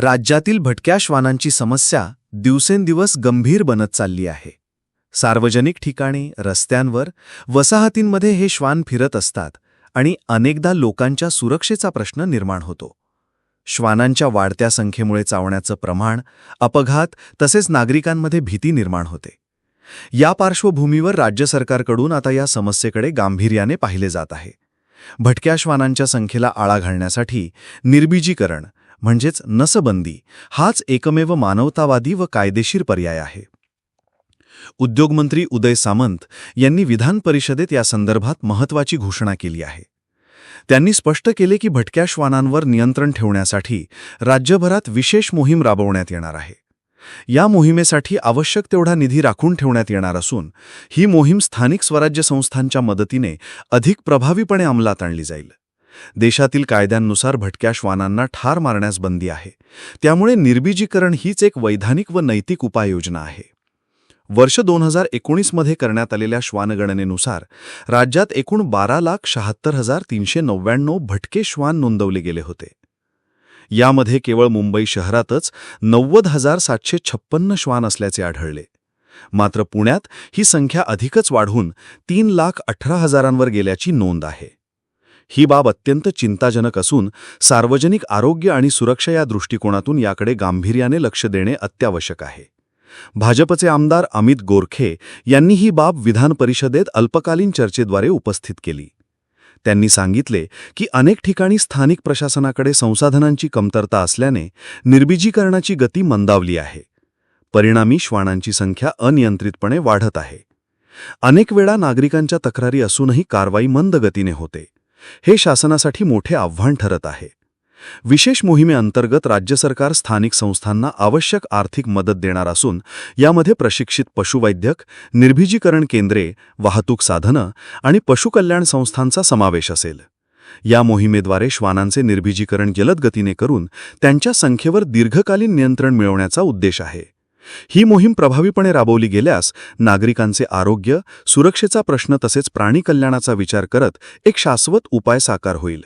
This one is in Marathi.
राज्यातील भटक्या श्वानांची समस्या दिवसेंदिवस गंभीर बनत चालली आहे. सार्वजनिक ठिकाणी रस्त्यांवर वसाहतींमध्ये हे श्वान फिरत असतात आणि अनेकदा लोकांच्या सुरक्षेचा प्रश्न निर्माण होतो. श्वानांच्या वाढत्या संख्येमुळे चावण्याचं प्रमाण अपघात तसेच नागरिकांमध्ये भीती निर्माण होते. या पार्श्वभूमीवर राज्य सरकारकडून आता या समस्येकडे गांभीर्याने पाहिले जात आहे. भटक्या श्वानांच्या संख्येला आळा घालण्यासाठी निर्बीजीकरण म्हणजेच नसबंदी हाच एकमेव मानवतावादी व कायदेशीर पर्याय आहे. उद्योगमंत्री उदय सामंत यांनी विधान परिषदेत या संदर्भात महत्त्वाची घोषणा केली आहे. त्यांनी स्पष्ट केले की भटक्या श्वानांवर नियंत्रण ठेवण्यासाठी राज्यभरात विशेष मोहीम राबवण्यात येणार आहे. या मोहिमेसाठी आवश्यक तेवढा निधी राखून ठेवण्यात येणार असून ही मोहीम स्थानिक स्वराज्य संस्थांच्या मदतीने अधिक प्रभावीपणे अंमलात आणली जाईल. देशातील कायद्यांनुसार भटक्या श्वानांना ठार मारण्यास बंदी आहे. त्यामुळे निर्बीजीकरण हीच एक वैधानिक व नैतिक उपाययोजना आहे. वर्ष दोन हजार एकोणीसमध्ये करण्यात आलेल्या श्वानगणनेनुसार राज्यात एकूण बारा लाख शहात्तर हजार तीनशे नव्याण्णव भटके श्वान नोंदवले गेले होते. यामध्ये केवळ मुंबई शहरातच नव्वद हजार सातशे छप्पन्न श्वान असल्याचे आढळले. मात्र पुण्यात ही संख्या अधिकच वाढून तीन लाख अठरा हजारांवर गेल्याची नोंद आहे. ही बाब अत्यंत चिंताजनक असून सार्वजनिक आरोग्य आणि सुरक्षा या दृष्टिकोनातून याकडे गांभीर्याने लक्ष देणे अत्यावश्यक आहे. भाजपचे आमदार अमित गोरखे यांनी ही बाब विधान परिषदेत अल्पकालीन चर्चेद्वारे उपस्थित केली. त्यांनी सांगितले की अनेक ठिकाणी स्थानिक प्रशासनाकडे संसाधनांची कमतरता असल्याने निर्बीजीकरणाची गती मंदावली आहे. परिणामी श्वानांची संख्या अनियंत्रितपणे वाढत आहे. अनेक वेळा नागरिकांच्या तक्रारी असूनही कारवाई मंद गतीने होते. हे शासनासाठी मोठे आव्हान ठरत आहे. विशेष मोहिमेअंतर्गत राज्य सरकार स्थानिक संस्थांना आवश्यक आर्थिक मदत देणार असून यामध्ये प्रशिक्षित पशुवैद्यक निर्भीजीकरण केंद्रे वाहतूक साधनं आणि पशुकल्याण संस्थांचा समावेश असेल. या मोहिमेद्वारे श्वानांचे निर्भीजीकरण जलद गतीने करून त्यांच्या संख्येवर दीर्घकालीन नियंत्रण मिळवण्याचा उद्देश आहे. ही मोहीम प्रभावीपणे राबवली गेल्यास नागरिकांचे आरोग्य सुरक्षेचा प्रश्न तसेच प्राणी कल्याणाचा विचार करत एक शाश्वत उपाय साकार होईल.